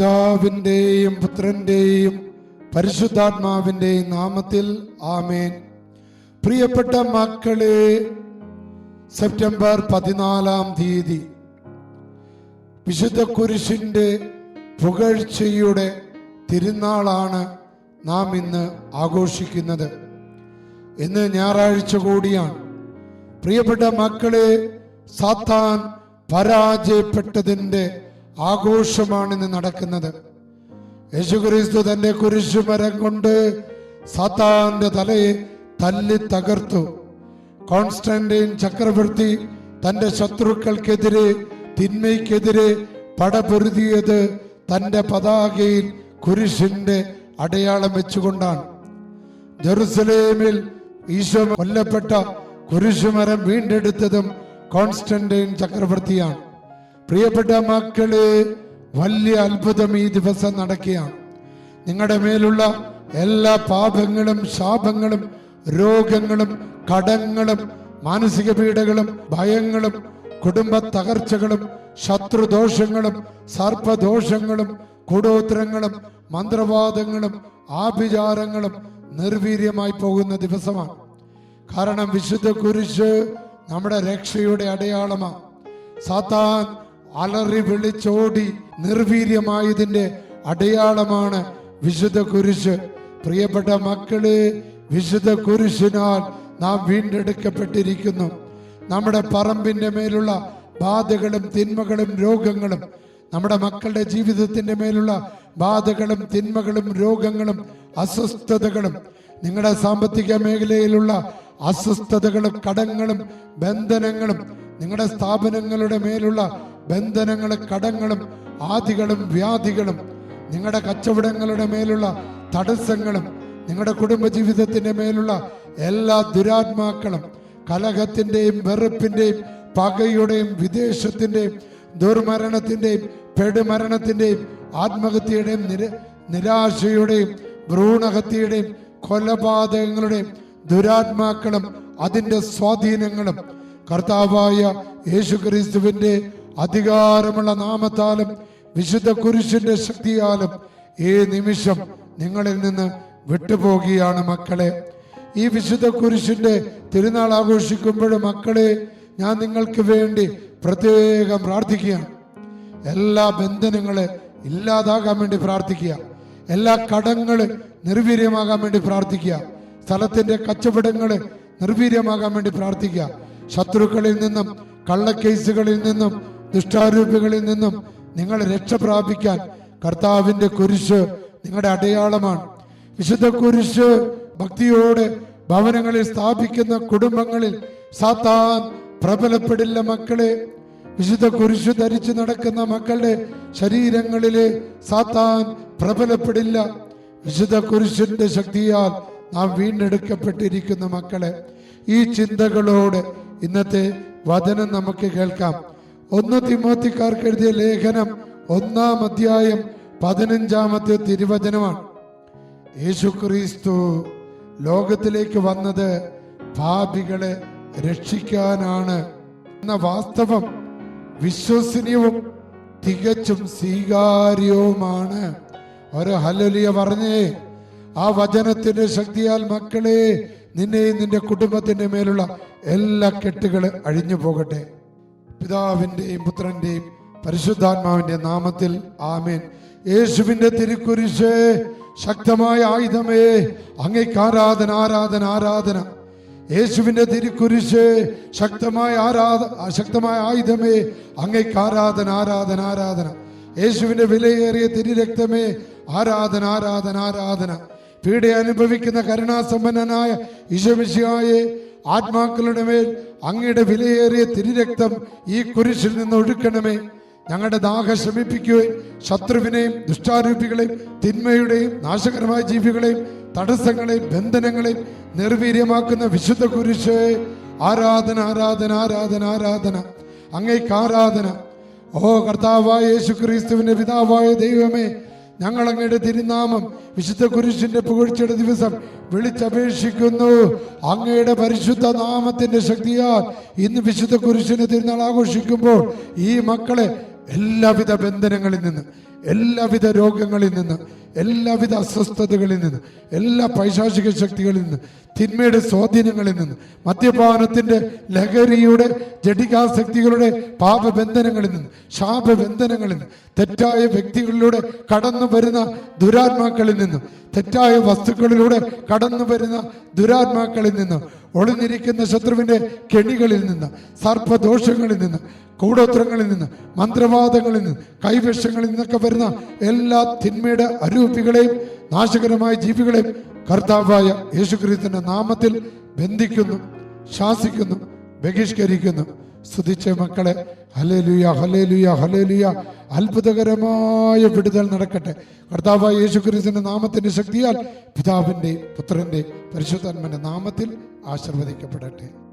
പിതാവിന്റെയും പുത്രന്റെയും പരിശുദ്ധാത്മാവിന്റെയും നാമത്തിൽ ആമേൻ. പ്രിയപ്പെട്ട മക്കളെ സെപ്റ്റംബർ പതിനാലാം തീയതി വിശുദ്ധ കുരിശിന്റെ പുകഴ്ചയുടെ തിരുനാളാണ് നാം ഇന്ന് ആഘോഷിക്കുന്നത്. ഇന്ന് ഞായറാഴ്ച കൂടിയാണ്. പ്രിയപ്പെട്ട മക്കളെ സാത്താൻ പരാജയപ്പെട്ടതിന്റെ ആഘോഷമാണ് ഇന്ന് നടക്കുന്നത്. യേശുക്രിസ്തു തന്റെ കുരിശുമരം കൊണ്ട് സാത്താന്റെ തലയെ തല്ലി തകർത്തു. കോൺസ്റ്റന്റൈൻ ചക്രവർത്തി തന്റെ ശത്രുക്കൾക്കെതിരെ തിന്മയ്ക്കെതിരെ പടപൊരുതിയത് തന്റെ പതാകയിൽ കുരിശിന്റെ അടയാളം വെച്ചുകൊണ്ടാണ്. ജെറുസലേമിൽ ഈശോ കൊല്ലപ്പെട്ട കുരിശുമരം വീണ്ടെടുത്തതും കോൺസ്റ്റന്റൈൻ ചക്രവർത്തിയാണ്. പ്രിയപ്പെട്ട മക്കൾ വലിയ അത്ഭുതം ഈ ദിവസം നടക്കുകയാണ്. നിങ്ങളുടെ മേലുള്ള എല്ലാ പാപങ്ങളും ശാപങ്ങളും രോഗങ്ങളും കടങ്ങളും മാനസിക പീഡകളും ഭയങ്ങളും കുടുംബ തകർച്ചകളും ശത്രുദോഷങ്ങളും സർപ്പദോഷങ്ങളും കൂടോത്രങ്ങളും മന്ത്രവാദങ്ങളും ആഭിചാരങ്ങളും നിർവീര്യമായി പോകുന്ന ദിവസമാണ്. കാരണം വിശുദ്ധ കുരിശ് നമ്മുടെ രക്ഷയുടെ അടയാളമാണ്. സാത്താൻ അലറി വിളിച്ചോടി നിർവീര്യമായതിന്റെ അടയാളമാണ് വിശുദ്ധ കുരിശ്. പ്രിയപ്പെട്ട മക്കളെ വിശുദ്ധ കുരിശിനാൽ നാം വീണ്ടെടുക്കപ്പെട്ടിരിക്കുന്നു. നമ്മുടെ പറമ്പിന്റെ മേലുള്ള ബാധകളും തിന്മകളും രോഗങ്ങളും നമ്മുടെ മക്കളുടെ ജീവിതത്തിന്റെ മേലുള്ള ബാധകളും തിന്മകളും രോഗങ്ങളും അസ്വസ്ഥതകളും നിങ്ങളുടെ സാമ്പത്തിക മേഖലയിലുള്ള അസ്വസ്ഥതകളും കടങ്ങളും ബന്ധനങ്ങളും നിങ്ങളുടെ സ്ഥാപനങ്ങളുടെ മേലുള്ള ബന്ധനങ്ങളും കടങ്ങളും ആദികളും വ്യാധികളും നിങ്ങളുടെ കച്ചവടങ്ങളുടെ മേലുള്ള തടസ്സങ്ങളും നിങ്ങളുടെ കുടുംബജീവിതത്തിന്റെ മേലുള്ള എല്ലാ ദുരാത്മാക്കളും കലഹത്തിന്റെയും വെറുപ്പിന്റെയും പകയുടെയും വിദേശത്തിന്റെയും ദുർമരണത്തിന്റെയും പെടുമരണത്തിന്റെയും ആത്മഹത്യയുടെയും നിര നിരാശയുടെയും ഭ്രൂണഹത്യയുടെയും കൊലപാതകങ്ങളുടെയും ദുരാത്മാക്കളും അതിന്റെ സ്വാധീനങ്ങളും കർത്താവായ യേശു യേശുക്രിസ്തുവിന്റെ അധികാരമുള്ള നാമത്താലും വിശുദ്ധ കുരിശിന്റെ ശക്തിയാലും ഈ നിമിഷം നിങ്ങളിൽ നിന്ന് വിട്ടുപോകുകയാണ് മക്കളെ. ഈ വിശുദ്ധ കുരിശിന്റെ തിരുനാൾ ആഘോഷിക്കുമ്പോൾ മക്കളെ ഞാൻ നിങ്ങൾക്ക് വേണ്ടി പ്രത്യേകം പ്രാർത്ഥിക്കുകയാണ്. എല്ലാ ബന്ധനങ്ങളെ ഇല്ലാതാകാൻ വേണ്ടി പ്രാർത്ഥിക്കുക. എല്ലാ കടങ്ങൾ നിർവീര്യമാകാൻ വേണ്ടി പ്രാർത്ഥിക്കുക. സ്ഥലത്തിന്റെ കച്ചവടങ്ങൾ നിർവീര്യമാകാൻ വേണ്ടി പ്രാർത്ഥിക്കുക. ശത്രുക്കളിൽ നിന്നും കള്ളക്കേസുകളിൽ നിന്നും ദുഷ്ടാരൂപികളിൽ നിന്നും നിങ്ങൾ രക്ഷ പ്രാപിക്കാൻ കർത്താവിന്റെ കുരിശ് നിങ്ങളുടെ അടയാളമാണ്. വിശുദ്ധ കുരിശ് ഭക്തിയോടെ ഭവനങ്ങളിൽ സ്ഥാപിക്കുന്ന കുടുംബങ്ങളിൽ സാത്താൻ പ്രബലപ്പെടില്ല മക്കളെ. വിശുദ്ധ കുരിശ് ധരിച്ചു നടക്കുന്ന മക്കളുടെ ശരീരങ്ങളിലെ സാത്താൻ പ്രബലപ്പെടില്ല. വിശുദ്ധ കുരിശിന്റെ ശക്തിയാൽ നാം വീണ്ടെടുക്കപ്പെട്ടിരിക്കുന്ന മക്കളെ ഈ ചിന്തകളോട് ഇന്നത്തെ വചനം നമുക്ക് കേൾക്കാം. ഒന്ന് തിമോത്തിക്കാർക്ക് എഴുതിയ ലേഖനം ഒന്നാം അധ്യായം പതിനഞ്ചാമത്തെ തിരുവചനമാണ്. യേശു ക്രിസ്തു ലോകത്തിലേക്ക് വന്നത് പാപികളെ രക്ഷിക്കാനാണ് എന്ന വാസ്തവം വിശ്വസനീയവും തികച്ചും സ്വീകാര്യവുമാണ്. ഒരു ഹലലിയ പറഞ്ഞേ ആ വചനത്തിന്റെ ശക്തിയാൽ മക്കളെ നിന്നെയും നിന്റെ കുടുംബത്തിന്റെ മേലുള്ള എല്ലാ കെട്ടുകൾ അഴിഞ്ഞു പോകട്ടെ. പിതാവിന്റെയും പുത്രന്റെയും പരിശുദ്ധാത്മാവിന്റെ നാമത്തിൽ ആമേൻ. യേശുവിന്റെ തിരുക്കുരിശ് ശക്തമായ ആയുധമേ അങ്ങേക്ക് ആരാധന ആരാധന ആരാധന. യേശുവിന്റെ തിരുക്കുരിശ് ശക്തമായ ആരാധ ശക്തമായ ആയുധമേ അങ്ങേക്ക് ആരാധന ആരാധന ആരാധന. യേശുവിന്റെ വിലയേറിയ തിരുരക്തമേ ആരാധന ആരാധന ആരാധന. പീഡ അനുഭവിക്കുന്ന കരുണാസമ്പന്നനായ ഈശോമിശിയായെ ആത്മാക്കളുടെ മേൽ അങ്ങയുടെ വിലയേറിയ തിരുരക്തം ഈ കുരിശിൽ നിന്ന് ഒഴുക്കണമേ. ഞങ്ങളുടെ ദാഹ ശമിപ്പിക്കുകയും ശത്രുവിനെയും ദുഷ്ടാരൂപികളെയും തിന്മയുടെയും നാശകരമായ ജീവികളെയും തടസ്സങ്ങളെയും ബന്ധനങ്ങളെയും നിർവീര്യമാക്കുന്ന വിശുദ്ധ കുരിശ്. ആരാധന ആരാധന ആരാധന ആരാധന. അങ്ങേക്ക് ആരാധന. ഓ കർത്താവായ യേശു ക്രിസ്തുവിന്റെ പിതാവായ ദൈവമേ ഞങ്ങൾ അങ്ങയുടെ തിരുനാമം വിശുദ്ധ കുരിശിന്റെ പുകഴ്ചയുടെ ദിവസം വിളിച്ചപേക്ഷിക്കുന്നു. അങ്ങയുടെ പരിശുദ്ധ നാമത്തിന്റെ ശക്തിയാൽ ഇന്ന് വിശുദ്ധ കുരിശിന്റെ തിരുനാൾ ആഘോഷിക്കുമ്പോൾ ഈ മക്കളെ എല്ലാവിധ ബന്ധനങ്ങളിൽ നിന്ന് എല്ലാവിധ രോഗങ്ങളിൽ നിന്ന് എല്ലാവിധ അസ്വസ്ഥതകളിൽ നിന്ന് എല്ലാ പൈശാചിക ശക്തികളിൽ നിന്ന് തിന്മയുടെ സ്വാധീനങ്ങളിൽ നിന്ന് മദ്യപാനത്തിന്റെ ലഹരിയുടെ ജടികാസക്തികളുടെ പാപബന്ധനങ്ങളിൽ നിന്ന് ശാപബന്ധനങ്ങളിൽ നിന്ന് തെറ്റായ വ്യക്തികളിലൂടെ കടന്നു വരുന്ന ദുരാത്മാക്കളിൽ നിന്നും തെറ്റായ വസ്തുക്കളിലൂടെ കടന്നു വരുന്ന ദുരാത്മാക്കളിൽ നിന്ന് ഒളിഞ്ഞിരിക്കുന്ന ശത്രുവിന്റെ കെണികളിൽ നിന്ന് സർപ്പദോഷങ്ങളിൽ നിന്ന് കൂടോത്രങ്ങളിൽ നിന്ന് മന്ത്രവാദങ്ങളിൽ നിന്ന് കൈവശങ്ങളിൽ നിന്നൊക്കെ വരുന്ന എല്ലാ തിന്മയുടെ അരൂപികളെയും നാശകരമായ ജീവികളെയും കർത്താവായ യേശുക്രിസ്തുവിന്റെ നാമത്തിൽ ബന്ധിക്കുന്നു ശാസിക്കുന്നു ബഹിഷ്കരിക്കുന്നു. സ്തുതിച്ച മക്കളെ. ഹലേലുയ ഹലേലുയ ഹലേലുയ അത്ഭുതകരമായ വിടുതൽ നടക്കട്ടെ. കർത്താവായ യേശുക്രിസ്തുവിന്റെ നാമത്തിന്റെ ശക്തിയാൽ പിതാവിന്റെ പുത്രന്റെ പരിശുദ്ധാത്മന്റെ നാമത്തിൽ ஆசிர்வதிக்கப்படட்டும்.